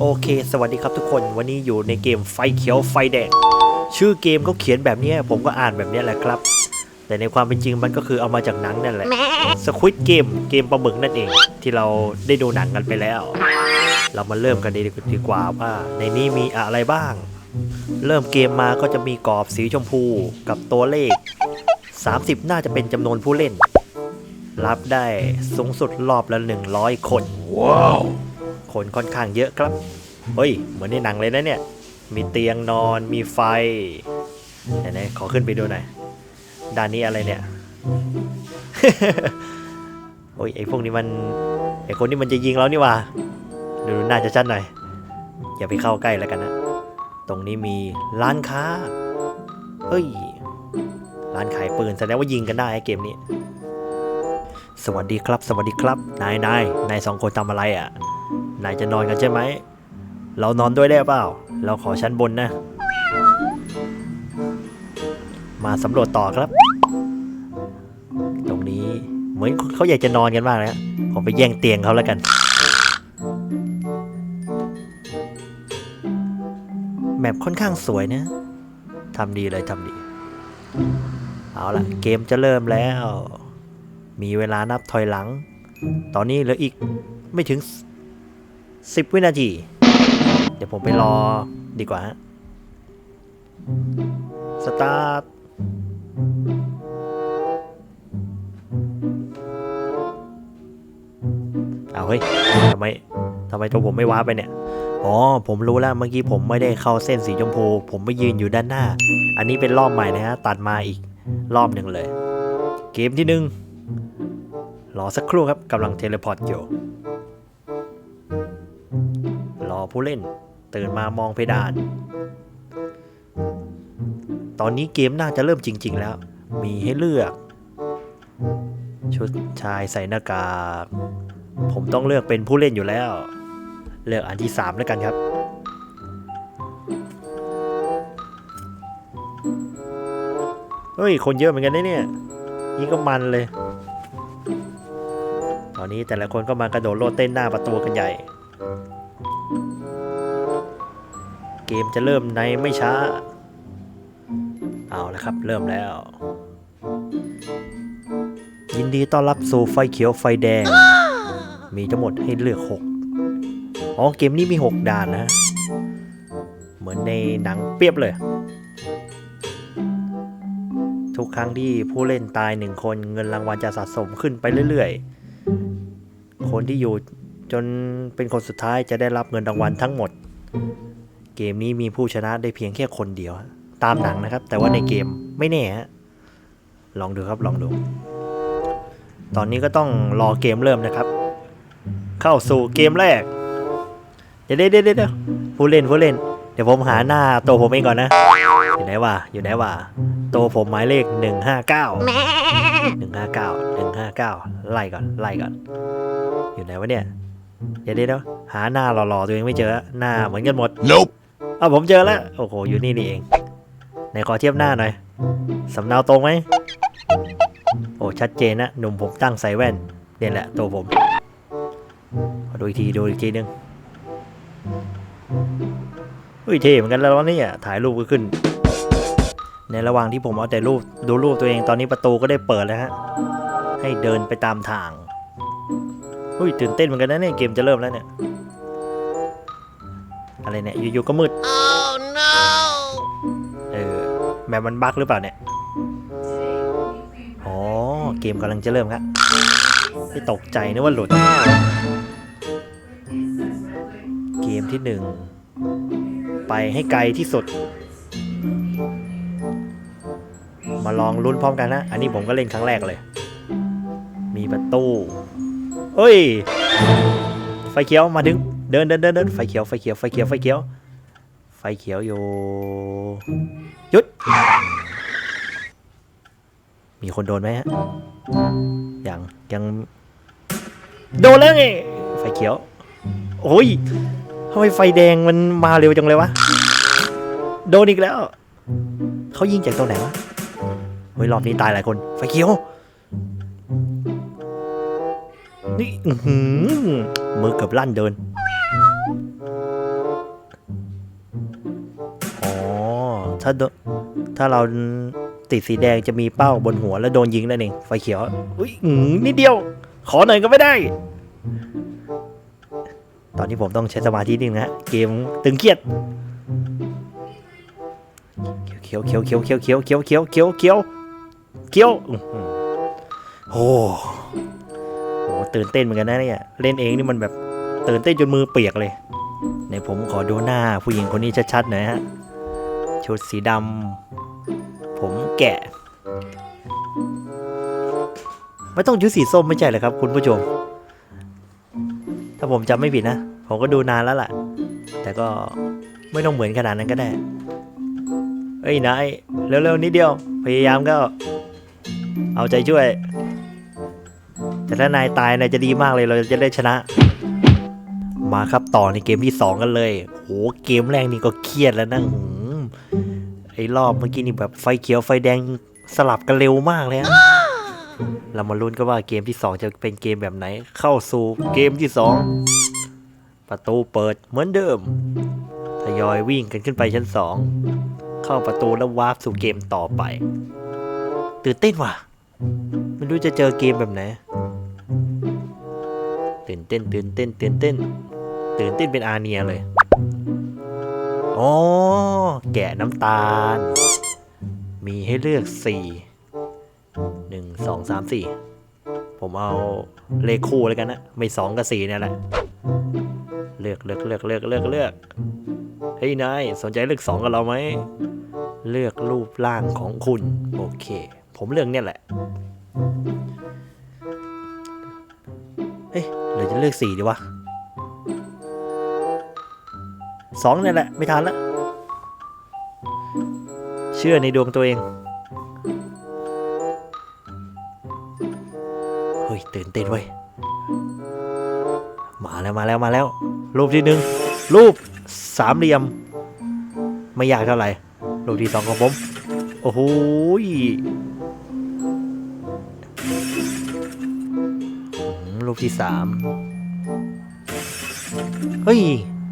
โอเค สวัสดีครับทุกคน วันนี้อยู่ในเกมไฟเขียวไฟแดง ชื่อเกมเขาเขียนแบบนี้ผมก็อ่านแบบนี้แหละครับ แต่ในความเป็นจริงมันก็คือเอามาจากหนังนั่นแหละสควิตเกมเกมปลาหมึกนั่นเอง ที่เราได้ดูหนังกันไปแล้ว เรามาเริ่มกันดีกว่าว่า ในนี้มีอะไรบ้าง เริ่มเกมมาก็จะมีกรอบสีชมพูกับตัวเลข 30 น่าจะเป็นจำนวนผู้เล่น รับได้สูงสุดรอบละ 100 คนว้าว คนค่อนข้างเยอะครับ เฮ้ย เหมือนในหนังเลยนะเนี่ย มีเตียงนอน มีไฟ ไหนๆ ขอขึ้นไปดูหน่อย ด้านนี้อะไรเนี่ย โอ้ย ไอพวกนี้มัน ไอคนนี้มันจะยิงเรานี่ว่า ดูน่าจะชัดหน่อย อย่าไปเข้าใกล้แล้วกันนะ ตรงนี้มีร้านค้า เฮ้ย ร้านขายปืนแสดงว่ายิงกันได้ไอเกมนี้สวัสดีครับ สวัสดีครับ นายนายนายสองคนทำอะไรอะ นายจะนอนกันใช่ไหม เรานอนด้วยได้เปล่า เราขอชั้นบนนะ มาสำรวจต่อครับ ตรงนี้เหมือนเขาอยากจะนอนกันมากเลยฮะผมไปแย่งเตียงเขาแล้วกัน แมปค่อนข้างสวยนะทำดีเลยทำดี เอาล่ะเกมจะเริ่มแล้ว มีเวลานับถอยหลัง ตอนนี้เหลืออีกไม่ถึง 10 วินาที เดี๋ยวผมไปรอดีกว่าฮะสตาร์ทเอาเฮ้ยทำไมทำไมตัวผมไม่ว้าไปเนี่ย อ๋อ ผมรู้แล้วเมื่อกี้ผมไม่ได้เข้าเส้นสีชมพู ผมไปยืนอยู่ด้านหน้า อันนี้เป็นรอบใหม่นะฮะ ตัดมาอีกรอบหนึ่งเลย เกมที่หนึ่งรอสักครู่ครับกำลังเทเลพอร์ตอยู่ ผู้เล่น ตื่นมามองเพดาน ตอนนี้เกมน่าจะเริ่มจริง ๆ แล้ว มีให้เลือก ชุดชายใส่หน้ากาก ผมต้องเลือกเป็นผู้เล่นอยู่แล้ว เลือกอันที่ 3 แล้วกันครับเฮ้ย คนเยอะเหมือนกันนะเนี่ย นี่ก็มันเลย ตอนนี้แต่ละคนก็มากระโดดโลดเต้นหน้าประตูกันใหญ่ เกมจะเริ่มในไม่ช้า เอาละครับ เริ่มแล้ว ยินดีต้อนรับสู่ไฟเขียวไฟแดง มีทั้งหมดให้เลือก 6 อ๋อ เกมนี้มี 6 ด่านนะ เหมือนในหนังเปียบเลย ทุกครั้งที่ผู้เล่นตายหนึ่งคนเงินรางวัลจะสะสมขึ้นไปเรื่อยๆ คนที่อยู่จนเป็นคนสุดท้ายจะได้รับเงินรางวัลทั้งหมด เกมนี้มีผู้ชนะได้เพียงแค่คนเดียว ตามหนังนะครับ แต่ว่าในเกมไม่แน่ฮะลองดูครับลองดู ตอนนี้ก็ต้องรอเกมเริ่มนะครับ เข้าสู่เกมแรก เดี๋ยวเดี๋ยวเดี๋ยวผู้เล่นผู้เล่น เดี๋ยวผมหาหน้าตัวผมเองก่อนนะ อยู่ไหนวะอยู่ไหนวะตัวผมหมายเลขหนึ่งห้าเก้าหนึ่งห้าเก้าหนึ่งห้าเก้าไล่ก่อนไล่ก่อน อยู่ไหนวะเนี่ย เดี๋ยวเดี๋ยวหาหน้าหล่อๆตัวเองไม่เจอหน้าเหมือนกันหมด Nope. เอาผมเจอแล้ว โอ้โห อยู่นี่นี่เอง ไหนขอเทียบหน้าหน่อย สำเนาตรงไหม โอ้ ชัดเจนนะ หนุ่มผมตั้งใส่แว่น เนี่ยแหละ ตัวผมขอดูอีกที ดูอีกทีนึงเฮ้ยเท่เหมือนกันแล้วเนี่ยถ่ายรูปก็ขึ้น ในระหว่างที่ผมเอาแต่รูปดูรูปตัวเองตอนนี้ประตูก็ได้เปิดแล้วฮะ ให้เดินไปตามทางเฮ้ยตื่นเต้นเหมือนกันนะเนี่ยเกมจะเริ่มแล้วเนี่ย อะไรเนี่ยอยู่ๆก็มืด Oh no. เออแมปมันบั๊กหรือเปล่าเนี่ยอ๋อเกมกำลังจะเริ่มครับไม่ตกใจนึกว่าหลุด เกมที่หนึ่งไปให้ไกลที่สุด มาลองลุ้นพร้อมกันนะ อันนี้ผมก็เล่นครั้งแรกเลย มีประตูเฮ้ย ไฟเขียวมาถึง เดินเดินเดินเดินไฟเขียวไฟเขียวไฟเขียวไฟเขียวไฟเขียวอยู่หยุด มีคนโดนไหมฮะยังยังโดนแล้วไงไฟเขียว โอ้ยทำไมไฟแดงมันมาเร็วจังเลยวะโดนอีกแล้วเขายิงจากตรงไหนวะเฮ้ยรอบนี้ตายหลายคน ไฟเขียวนี่หือมือเกือบลั่นเดิน ถ้าถ้าเราติดสีแดงจะมีเป้าบนหัวแล้วโดนยิงนั่นเองไฟเขียวอุ้ยนิดเดียว ขอหน่อยก็ไม่ได้ ตอนนี้ผมต้องใช้สมาธินิดนึงนะฮะเกมตึงเครียดเขียวเขียวเขียวเขียวเขียวเขียวเขียวเขียวเขียวเขียวโอ้โหตื่นเต้นเหมือนกันนะเนี่ยเล่นเองนี่มันแบบตื่นเต้นจนมือเปียกเลยในผมขอดูหน้าผู้หญิงคนนี้ชัดๆหน่อยฮะ ชุดสีดำผมแกะ ไม่ต้องชุดสีส้มไม่ใช่เหรอครับ คุณผู้ชม ถ้าผมจำไม่ผิดนะ ผมก็ดูนานแล้วล่ะ แต่ก็ไม่ต้องเหมือนขนาดนั้นก็ได้ เอ้ยนายเร็วๆนิดเดียว พยายามก็ เอาใจช่วย แต่ถ้านายตายนายจะดีมากเลย เราจะได้ชนะ มาครับต่อในเกมที่ 2 กันเลยโหเกมแรกนี่ก็เครียดแล้วนะ ไอ้รอบเมื่อกี้นี่แบบไฟเขียวไฟแดงสลับกันเร็วมากเลยอะเรามาลุ้นกันว่าเกมที่ 2 จะเป็นเกมแบบไหน เข้าสู่เกมที่ 2 ประตูเปิดเหมือนเดิมทยอยวิ่งกันขึ้นไปชั้น 2 เข้าประตูแล้ววาร์ปสู่เกมต่อไป ตื่นเต้นว่ะไม่รู้จะเจอเกมแบบไหนตื่นเต้นตื่นเต้นตื่นเต้น ตื่นเต้นเป็นอาเนียเลย อ๋อ แกะน้ำตาล มีให้เลือกสี่หนึ่งสองสามสี่ผมเอาเลขคู่แล้วกันนะ ไม่สองกับสี่เนี่ยแหละ เลือกเลือกเลือกเลือกเลือกเลือกเฮ้ยนายสนใจเลือกสองกับเราไหม เลือกรูปร่างของคุณ โอเค ผมเลือกเนี่ยแหละเฮ้ยหรือจะเลือกสี่ดีวะ สองเนี่ยแหละ ไม่ทันละ เชื่อในดวงตัวเอง เฮ้ย ตื่นเต้นเว้ยมาแล้วมาแล้วมาแล้ว รูปที่หนึ่งรูปสามเหลี่ยม ไม่ยากเท่าไหร่ รูปที่สองของผม โอ้โหรูปที่สามเฮ้ย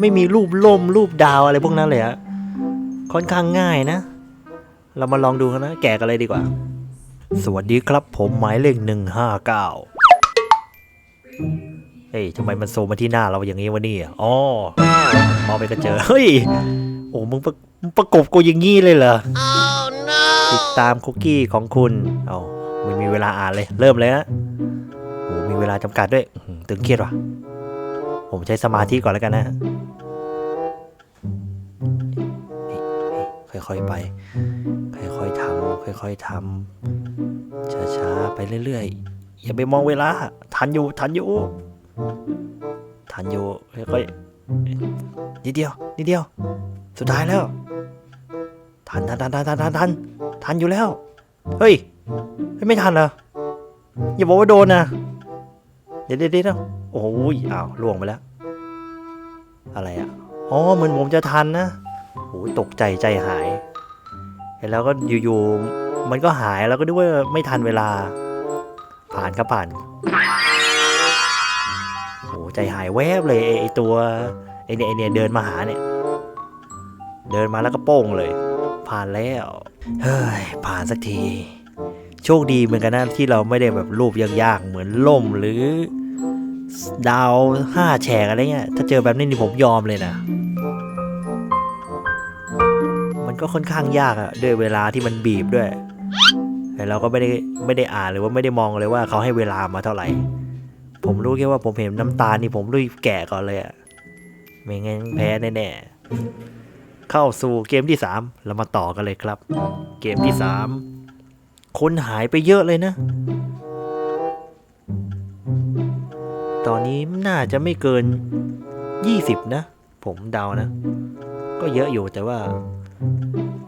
ไม่มีรูปล่มรูปดาวอะไรพวกนั้นเลยอะค่อนข้างง่ายนะ เรามาลองดูกันนะ แกะกันเลยดีกว่า สวัสดีครับผมหมายเลขหนึ่งห้าเก้าเฮ้ยทำไมมันโซมมาที่หน้าเราอย่างนี้วะนี่อ๋อมองไปก็เจอ เฮ้ย โอ้ มึงประประกบกูอย่างงี้เลยเหรอติดตามคุกกี้ของคุณ เอาไม่มีเวลาอ่านเลย เริ่มเลยนะโอ้มีเวลาจำกัดด้วย ตึงเครียดว่ะ ผมใช้สมาธิก่อนแล้วกันนะ ค่อยๆไป ค่อยๆทำค่อยๆทำช้าๆไปเรื่อยๆ อย่าไปมองเวลา ทันอยู่ ทันอยู่ ทันอยู่ ค่อยๆนิดเดียว นิดเดียว สุดท้ายแล้ว ทันทันทันทันทันทันทันทันอยู่แล้ว เฮ้ย ไม่ทันเหรอ อย่าบอกว่าโดนนะ เดี๋ยวเดี๋ยวเดี๋ยวโอ้ยอ้าวล่วงไปแล้ว อะไรอะ อ๋อ เหมือนผมจะทันนะ โอ้ยตกใจใจหาย แล้วก็อยู่ๆมันก็หายแล้วก็นึกว่าไม่ทันเวลา ผ่านครับผ่านโอ้ใจหายแวบเลยไอ้ตัวไอเนี่ยไอเนี่ยเดินมาหาเนี่ย เดินมาแล้วก็โป้งเลย ผ่านแล้ว เฮ้ย ผ่านสักที โชคดีเหมือนกันนะที่เราไม่ได้แบบรูปยากๆเหมือนล่มหรือ ดาวห้าแฉกอะไรเงี้ยถ้าเจอแบบนี้นี่ผมยอมเลยนะ ก็ค่อนข้างยากอะด้วยเวลาที่มันบีบด้วย แต่เราก็ไม่ได้ไม่ได้อ่านหรือว่าไม่ได้มองเลยว่าเขาให้เวลามาเท่าไหร่ ผมรู้แค่ว่าผมเห็นน้ำตาลนี่ผมรีบแกะก่อนเลยอะไม่งั้นแพ้แน่ๆเข้าสู่เกมที่ 3 เรามาต่อกันเลยครับ เกมที่ 3 คนหายไปเยอะเลยนะ ตอนนี้น่าจะไม่เกิน 20 นะ ผมเดานะ ก็เยอะอยู่แต่ว่า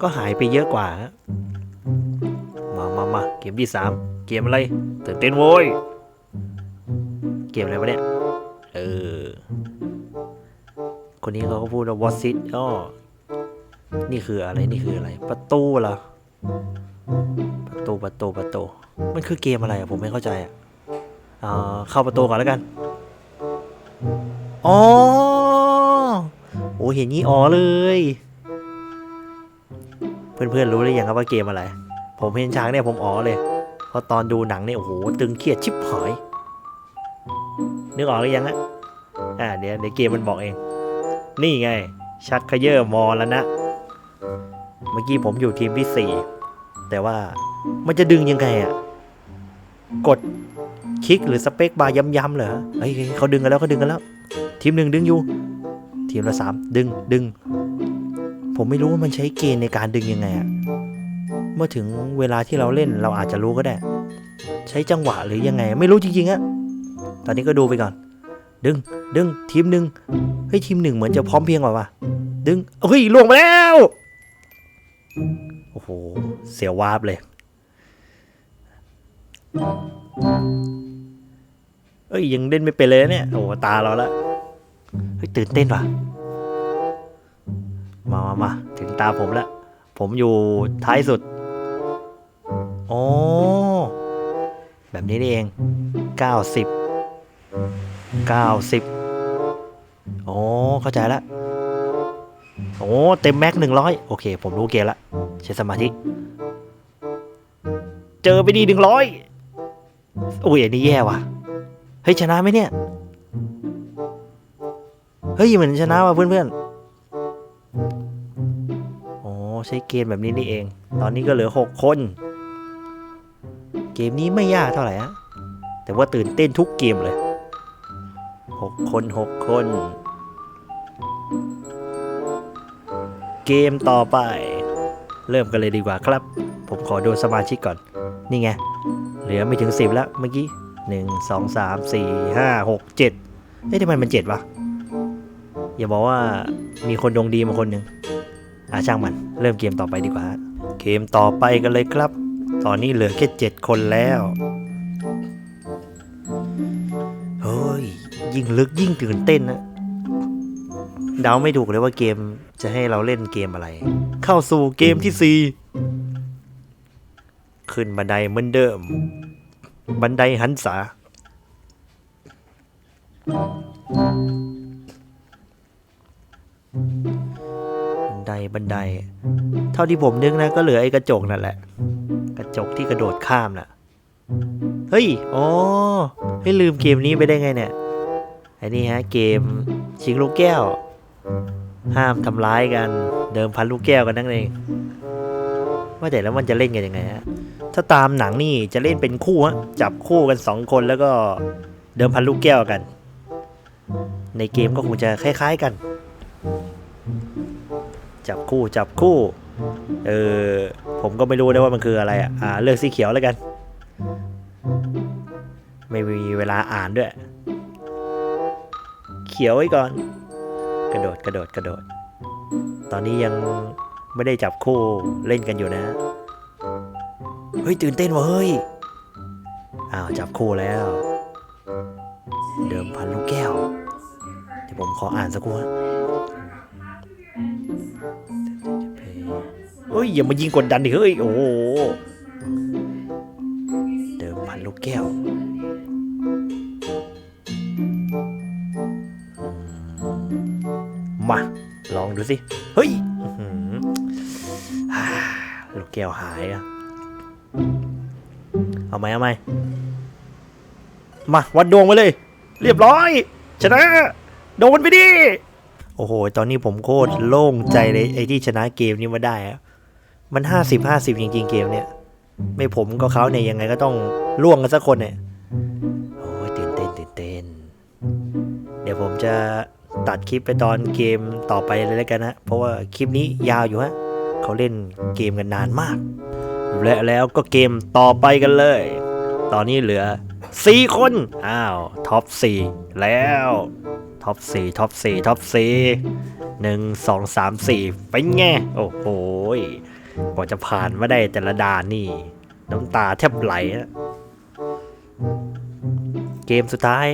ก็หายไปเยอะกว่า มามามาเกมที่3เกมอะไรตื่นเต้นโว้ย เกมอะไรวะเนี่ย เออ คนนี้เขาก็พูดว่า what it อ๋อนี่คืออะไร นี่คืออะไร ประตูเหรอ ประตู ประตู ประตู มันคือเกมอะไรอะผมไม่เข้าใจอะอ่าเข้าประตูก่อนแล้วกัน อ๋อ โอ้เห็นงี้อ๋อเลย เพื่อนๆรู้หรือยังครับว่าเกมอะไร ผมเห็นฉากเนี่ยผมอ๋อเลยเพราะตอนดูหนังเนี่ยโอ้โหตึงเครียดชิบหายนึกออกหรือยังฮะอ่าเดี๋ยวเดี๋ยวเกมมันบอกเอง นี่ไง ชักเขยอมอแล้วนะ เมื่อกี้ผมอยู่ทีมที่สี่แต่ว่ามันจะดึงยังไงอะกดคลิกหรือสเปคบาร์ย้ำๆเหรอเฮ้ยเขาดึงกันแล้วเขาดึงกันแล้ว ทีมหนึ่งดึงอยู่ ทีมละสามดึงดึง ผมไม่รู้ว่ามันใช้เกณฑ์ในการดึงยังไงอะเมื่อถึงเวลาที่เราเล่นเราอาจจะรู้ก็ได้ ใช้จังหวะหรือยังไง ไม่รู้จริงๆอะตอนนี้ก็ดูไปก่อน ดึง ดึง ทีมหนึ่งเฮ้ยทีมหนึ่งเหมือนจะพร้อมเพียงกว่าว่ะดึงเฮ้ยล่วงมาแล้ว โอ้โห เสียววาบเลย เอ้ยยังเล่นไม่เป็นเลยเนี่ย โอ้ตาเราละ เฮ้ยตื่นเต้นว่ะ มามามาถึงตาผมแล้ว ผมอยู่ท้ายสุด โอ๋อแบบนี้นี่เอง 90 90อ๋อเข้าใจแล้วโอ้เต็มแม็กหนึ่งร้อยโอเค ผมรู้เกมละใช้สมาธิ เจอไปดีหนึ่งร้อยอุ้ยอันนี้แย่ว่ะ เฮ้ย ชนะไหมเนี่ย เฮ้ยเหมือนชนะว่ะเพื่อนๆ ใช้เกมแบบนี้นี่เอง ตอนนี้ก็เหลือหกคน เกมนี้ไม่ยากเท่าไหร่ฮะแต่ว่าตื่นเต้นทุกเกมเลยหกคนหกคน เกมต่อไป เริ่มกันเลยดีกว่าครับ ผมขอดูสมาชิกก่อน นี่ไง เหลือไม่ถึงสิบแล้วเมื่อกี้หนึ่งสองสามสี่ห้าหกเจ็ดเอ๊ะทำไมมันเจ็ดวะ อย่าบอกว่ามีคนดวงดีมาคนหนึ่งอาช่างมัน เริ่มเกมต่อไปดีกว่าเกมต่อไปกันเลยครับ ตอนนี้เหลือแค่เจ็ดคนแล้วเฮ้ยยิ่งลึกยิ่งตื่นเต้นนะเดาไม่ถูกเลยว่าเกมจะให้เราเล่นเกมอะไร เข้าสู่เกมที่สี่ขึ้นบันไดเหมือนเดิม บันไดหันษา บันไดบันได เท่าที่ผมนึกนะก็เหลือไอ้กระจกนั่นแหละ กระจกที่กระโดดข้ามน่ะ เฮ้ย อ๋อ ให้ลืมเกมนี้ไปได้ไงเนี่ย ไอ้นี่ฮะเกมชิงลูกแก้ว ห้ามทำร้ายกัน เดิมพันลูกแก้วกันนั่นเอง ว่าแต่แล้วมันจะเล่นกันยังไงฮะ ถ้าตามหนังนี่จะเล่นเป็นคู่ฮะ จับคู่กันสองคนแล้วก็เดิมพันลูกแก้วกัน ในเกมก็คงจะคล้าย ๆกัน จับคู่จับคู่เออผมก็ไม่รู้นะว่ามันคืออะไรอะอ่าเลือกสีเขียวแล้วกัน ไม่มีเวลาอ่านด้วย เขียวไว้ก่อน กระโดดกระโดดกระโดด ตอนนี้ยังไม่ได้จับคู่เล่นกันอยู่นะเฮ้ยตื่นเต้นวะเฮ้ยอ้าวจับคู่แล้ว เดิมพันลูกแก้ว เดี๋ยวผมขออ่านสักครู่ เฮ้ยอย่ามายิงกดดันดิเฮ้ย โอ้โห เดิมพันลูกแก้ว มา ลองดูสิ เฮ้ยลูกแก้วหายอะเอาไหมเอาไหมมา วัดดวงไปเลย เรียบร้อย ชนะ โดนไปดิโอ้โห ตอนนี้ผมโคตรโล่งใจเลยไอ้ที่ชนะเกมนี้มาได้อะ มันห้าสิบห้าสิบจริงๆเกมเนี่ยไม่ผมก็เขาเนี่ยยังไงก็ต้องล่วงกันสักคนเนี่ยโอ้ยตื่นเต้นตื่นเต้นเดี๋ยวผมจะตัดคลิปไปตอนเกมต่อไปเลยแล้วกันนะ เพราะว่าคลิปนี้ยาวอยู่ฮะเขาเล่นเกมกันนานมาก และแล้วก็เกมต่อไปกันเลย ตอนนี้เหลือ 4 คน อ้าวท็อป4แล้วท็อป4ท็อป4ท็อป4หนึ่งสองสามสี่เป็นไง โอ้โหย กว่าจะผ่านมาได้แต่ละด่านนี่ น้ำตาแทบไหล เกมสุดท้าย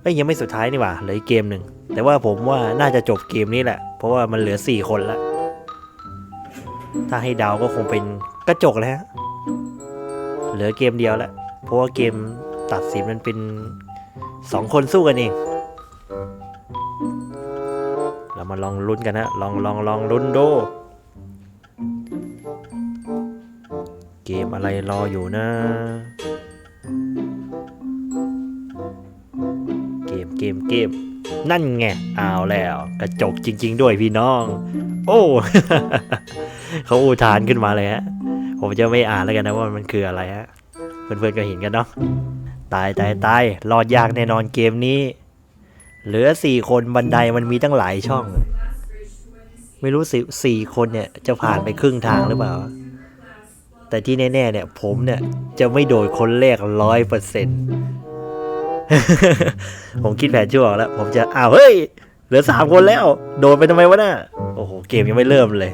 เอ้ยยังไม่สุดท้ายนี่หว่าเหลืออีกเกมหนึ่ง แต่ว่าผมว่าน่าจะจบเกมนี้แหละ เพราะว่ามันเหลือ 4 คนแล้ว ถ้าให้เดาวก็คงเป็นกระจกแล้วฮะเหลือเกมเดียวแล้ว เพราะว่าเกมตัดสินมันเป็น 2 คนสู้กันเอง เรามาลองลุ้นกันนะ ลองลองลองลุ้นดู มอะไรรออยู่นะ เกมเกมเกมนั่นไงเอาแล้ว กระจกจริง ๆ ด้วยพี่น้อง โอ้ เขาอุทานขึ้นมาเลยฮะ ผมจะไม่อ่านแล้วกันนะว่ามันคืออะไรฮะ เพื่อนๆก็เห็นกันเนาะตายตายตายรอดยากแน่นอนเกมนี้ เหลือสี่คนบันไดมันมีตั้งหลายช่อง ไม่รู้สิสี่คนเนี่ยจะผ่านไปครึ่งทางหรือเปล่า แต่ที่แน่ๆเนี่ยผมเนี่ยจะไม่โดดคนแรกร้อยเปอร์เซ็นต์ผมคิดแผนชั่วแล้ว ผมจะอ้าวเฮ้ย เหลือสามคนแล้ว โดดไปทำไมวะน่ะโอ้โห เกมยังไม่เริ่มเลย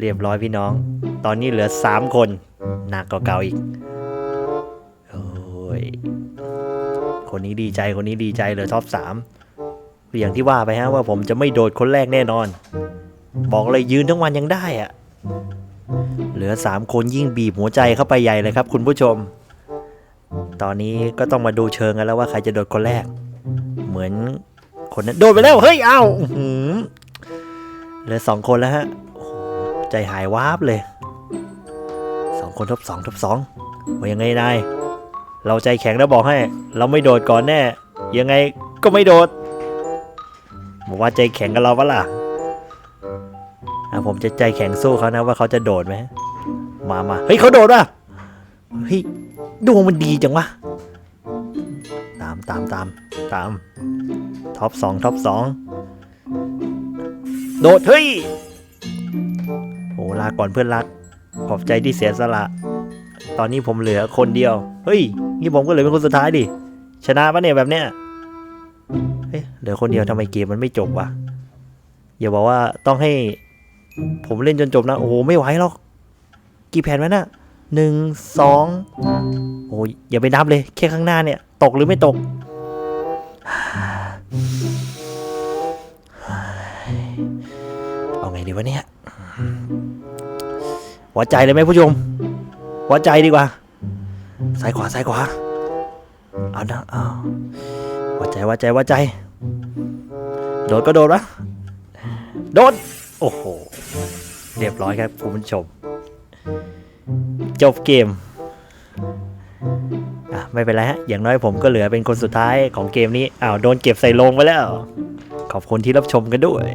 เรียบร้อยพี่น้อง ตอนนี้เหลือสามคน หนักกว่าเก่าอีก โอ้ย คนนี้ดีใจคนนี้ดีใจเลือท็อปสามอย่างที่ว่าไปฮะว่าผมจะไม่โดดคนแรกแน่นอน บอกเลยยืนทั้งวันยังได้อะ เหลือสามคนยิ่งบีบหัวใจเข้าไปใหญ่เลยครับ คุณผู้ชม ตอนนี้ก็ต้องมาดูเชิงกันแล้วว่าใครจะโดดคนแรก เหมือนคนนั้นโดดไปแล้ว เฮ้ยเอ้าอื้อหือเหลือสองคนแล้วฮะโอ้โหใจหายวาบเลยสองคนทบสองทบสองว่ายังไงนายเราใจแข็งแล้วบอกให้ เราไม่โดดก่อนแน่ ยังไงก็ไม่โดดบอกว่าใจแข็งกับเราปะล่ะ ผมจะใจแข็งสู้เขานะว่าเขาจะโดดไหมมามาเฮ้ยเขาโดดว่ะเฮ้ยดวงมันดีจังวะตามตามตามตามท็อปสองท็อปสองโดดเฮ้ยโอ้ลาก่อนเพื่อนรัก ขอบใจที่เสียสละ ตอนนี้ผมเหลือคนเดียว เฮ้ย นี่ผมก็เหลือเป็นคนสุดท้ายดิ ชนะปะเนี่ยแบบเนี้ยเฮ้ยเหลือคนเดียวทำไมเกมมันไม่จบวะอย่าบอกว่าต้องให้ ผมเล่นจนจบนะ โอ้โห ไม่ไหวหรอก กี่แผ่นวะน่ะหนึ่งสองโอ้ยอย่าไปนับเลย แค่ข้างหน้าเนี่ย ตกหรือไม่ตก เอาไงดีวะเนี่ยหัวใจเลยไหมผู้ชมหัวใจดีกว่าซ้ายขวาซ้ายขวาเอานะเอาหัวใจหัวใจหัวใจ โดดก็โดดวะโดด อ้โห เรียบร้อยครับคุณผู้ชม จบเกมอะไม่เป็นไรฮะ อย่างน้อยผมก็เหลือเป็นคนสุดท้ายของเกมนี้อ้าวโดนเก็บใส่ลงไปแล้ว ขอบคุณที่รับชมกันด้วย